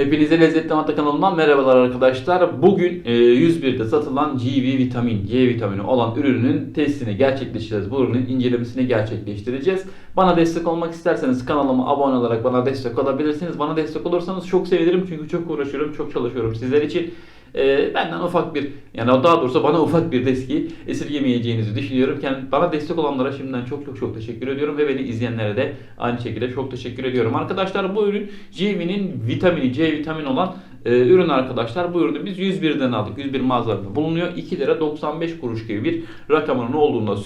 Hepinize Lezzetli Mata kanalından merhabalar arkadaşlar. Bugün e, 101'de satılan GV vitamin, C vitamini olan ürünün testini gerçekleştireceğiz. Bu ürünün incelemesini gerçekleştireceğiz. Bana destek olmak isterseniz kanalıma abone olarak bana destek olabilirsiniz. Bana destek olursanız çok sevinirim çünkü çok uğraşıyorum, çok çalışıyorum sizler için. E, benden ufak bir, yani daha doğrusu bana ufak bir desteği esirgemeyeceğinizi düşünüyorum. Kend- Bana destek olanlara şimdiden çok çok çok teşekkür ediyorum ve beni izleyenlere de aynı şekilde çok teşekkür ediyorum. Arkadaşlar bu ürün GV'nin vitamini, C vitamini olan e, ürün arkadaşlar. Bu ürünü biz 101'den aldık. 101 mağazalarında bulunuyor. 2 lira 95 kuruş gibi bir rakamının olduğunu da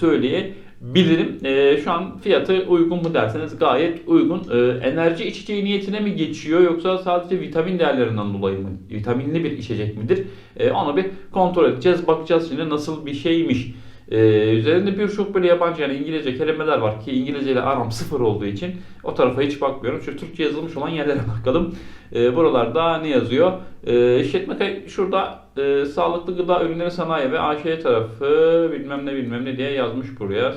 söyleyebilirim. E, şu an fiyatı uygun mu derseniz gayet uygun. E, enerji içeceği niyetine mi geçiyor yoksa sadece vitamin değerlerinden dolayı mı? Vitaminli bir içecek midir? E, onu bir kontrol edeceğiz. Bakacağız şimdi nasıl bir şeymiş. Ee, üzerinde birçok böyle yabancı yani İngilizce kelimeler var ki İngilizce ile aram sıfır olduğu için o tarafa hiç bakmıyorum. Şu Türkçe yazılmış olan yerlere bakalım. Ee, buralarda ne yazıyor? Ee, işletme şurada e, sağlıklı gıda ürünleri sanayi ve AŞ tarafı bilmem ne bilmem ne diye yazmış buraya.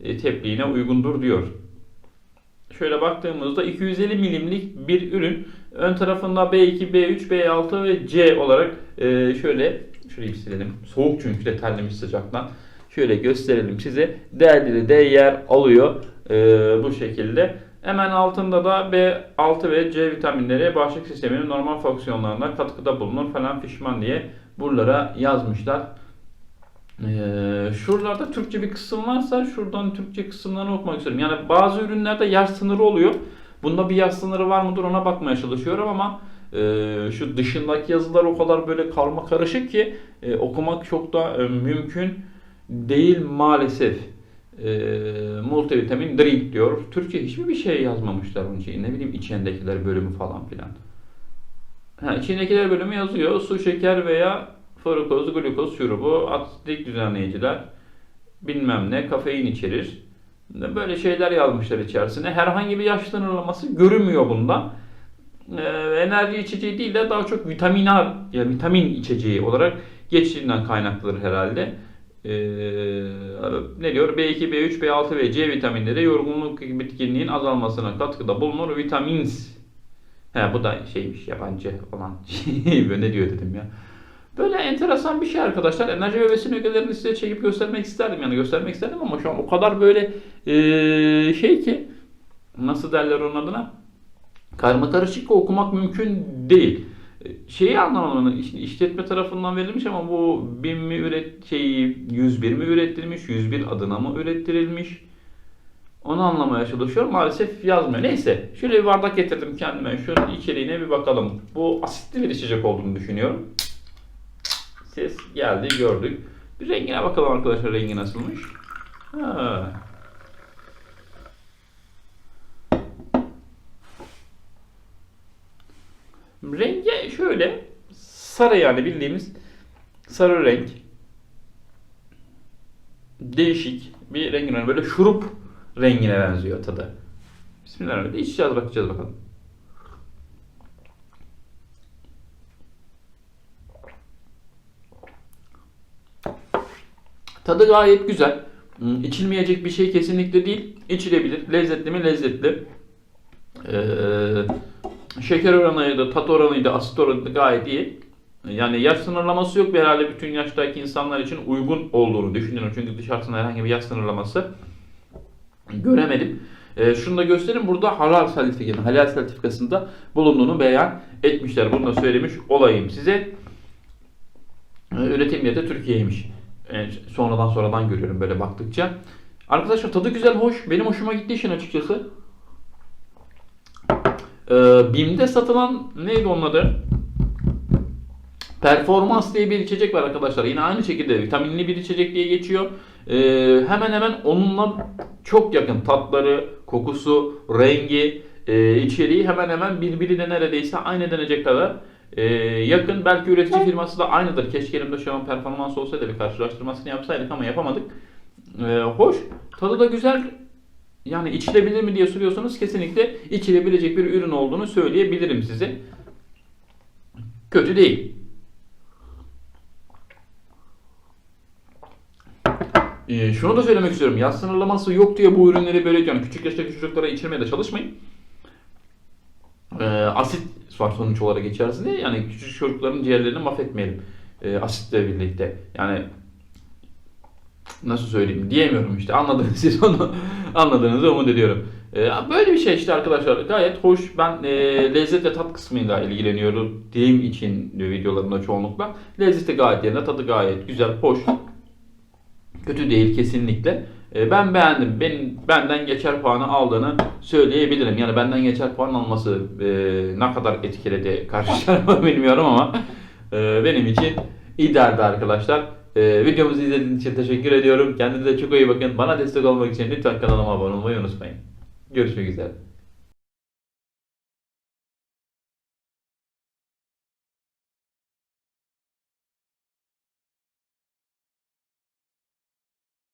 E, tebliğine uygundur diyor. Şöyle baktığımızda 250 milimlik bir ürün. Ön tarafında B2, B3, B6 ve C olarak e, şöyle şurayı silelim. Soğuk çünkü de terlemiş sıcaktan. Şöyle gösterelim size. Değerleri de yer alıyor e, bu şekilde. Hemen altında da B6 ve C vitaminleri bağışıklık sisteminin normal fonksiyonlarına katkıda bulunur falan fişman diye buralara yazmışlar. Ee, şuralarda Türkçe bir kısım varsa şuradan Türkçe kısımlarını okumak istiyorum. Yani bazı ürünlerde yaş sınırı oluyor. Bunda bir yaş sınırı var mıdır ona bakmaya çalışıyorum ama e, şu dışındaki yazılar o kadar böyle karma karışık ki e, okumak çok da e, mümkün değil maalesef. E, multivitamin drink diyor. Türkçe hiçbir bir şey yazmamışlar bunun için. Ne bileyim içindekiler bölümü falan filan. Ha, içindekiler bölümü yazıyor. Su, şeker veya frukoz, glukoz şurubu, asidik düzenleyiciler, bilmem ne, kafein içerir. Böyle şeyler yazmışlar içerisine. Herhangi bir yaş sınırlaması görünmüyor bunda. Ee, enerji içeceği değil de daha çok vitaminal, yani vitamin içeceği olarak geçtiğinden kaynaklıdır herhalde. Ee, ne diyor? B2, B3, B6 ve C vitaminleri yorgunluk bitkinliğin azalmasına katkıda bulunur. Vitamins. He bu da şeymiş yabancı olan şey. ne diyor dedim ya. Böyle enteresan bir şey arkadaşlar. Enerji ve besin ögelerini size çekip göstermek isterdim yani göstermek isterdim ama şu an o kadar böyle eee, şey ki nasıl derler onun adına karma karışık okumak mümkün değil. Şeyi anlamadım. işletme tarafından verilmiş ama bu bin mi üret şeyi 101 mi ürettirilmiş, 101 adına mı ürettirilmiş? Onu anlamaya çalışıyorum. Maalesef yazmıyor. Neyse. Şöyle bir bardak getirdim kendime. Şunun içeriğine bir bakalım. Bu asitli bir içecek olduğunu düşünüyorum. Ses geldi gördük. Bir rengine bakalım arkadaşlar rengi nasılmış. Ha. Rengi şöyle sarı yani bildiğimiz sarı renk. Değişik bir rengine böyle şurup rengine benziyor tadı. Bismillahirrahmanirrahim. İçeceğiz bakacağız bakalım. Tadı gayet güzel. Hmm, İçilmeyecek bir şey kesinlikle değil. İçilebilir. Lezzetli mi? Lezzetli. Ee, şeker oranıydı, tat oranıydı, asit oranı da gayet iyi. Yani yaş sınırlaması yok bir herhalde bütün yaştaki insanlar için uygun olduğunu düşünüyorum. Çünkü dışarısında herhangi bir yaş sınırlaması göremedim. Ee, şunu da göstereyim. Burada halal sertifikasının, halal sertifikasında bulunduğunu beyan etmişler. Bunu da söylemiş olayım size. Ee, Üretim yeri de Türkiye'ymiş. Yani sonradan sonradan görüyorum böyle baktıkça. Arkadaşlar tadı güzel, hoş. Benim hoşuma gitti işin açıkçası. Ee, BİM'de satılan neydi onun adı? Performans diye bir içecek var arkadaşlar. Yine aynı şekilde vitaminli bir içecek diye geçiyor. Ee, hemen hemen onunla çok yakın tatları, kokusu, rengi, e, içeriği hemen hemen birbirine neredeyse aynı denecek kadar e, yakın. Belki üretici firması da aynıdır. Keşke elimde şu an performans olsaydı bir karşılaştırmasını yapsaydık ama yapamadık. E, hoş. Tadı da güzel. Yani içilebilir mi diye soruyorsanız kesinlikle içilebilecek bir ürün olduğunu söyleyebilirim size. Kötü değil. Ee, şunu da söylemek istiyorum. Yaş sınırlaması yok diye bu ürünleri böyle yani küçük yaştaki çocuklara içirmeye de çalışmayın. e, asit var sonuç olarak içerisinde. Yani küçük çocukların ciğerlerini mahvetmeyelim. E, asitle birlikte. Yani nasıl söyleyeyim diyemiyorum işte. Anladınız siz onu. Anladığınızı umut ediyorum. E, böyle bir şey işte arkadaşlar. Gayet hoş. Ben e, lezzet ve tat kısmıyla ilgileniyorum diyeyim için videolarımda çoğunlukla. Lezzeti gayet yerinde. Tadı gayet güzel, hoş. Kötü değil kesinlikle. E, ben beğendim. Benim benden geçer puanı aldığını söyleyebilirim. Yani benden geçer puan alması e, ne kadar etkiledi karşı bilmiyorum ama e, benim için idealdi arkadaşlar. E, videomuzu izlediğiniz için teşekkür ediyorum. Kendinize çok iyi bakın. Bana destek olmak için lütfen kanalıma abone olmayı unutmayın. Görüşmek üzere.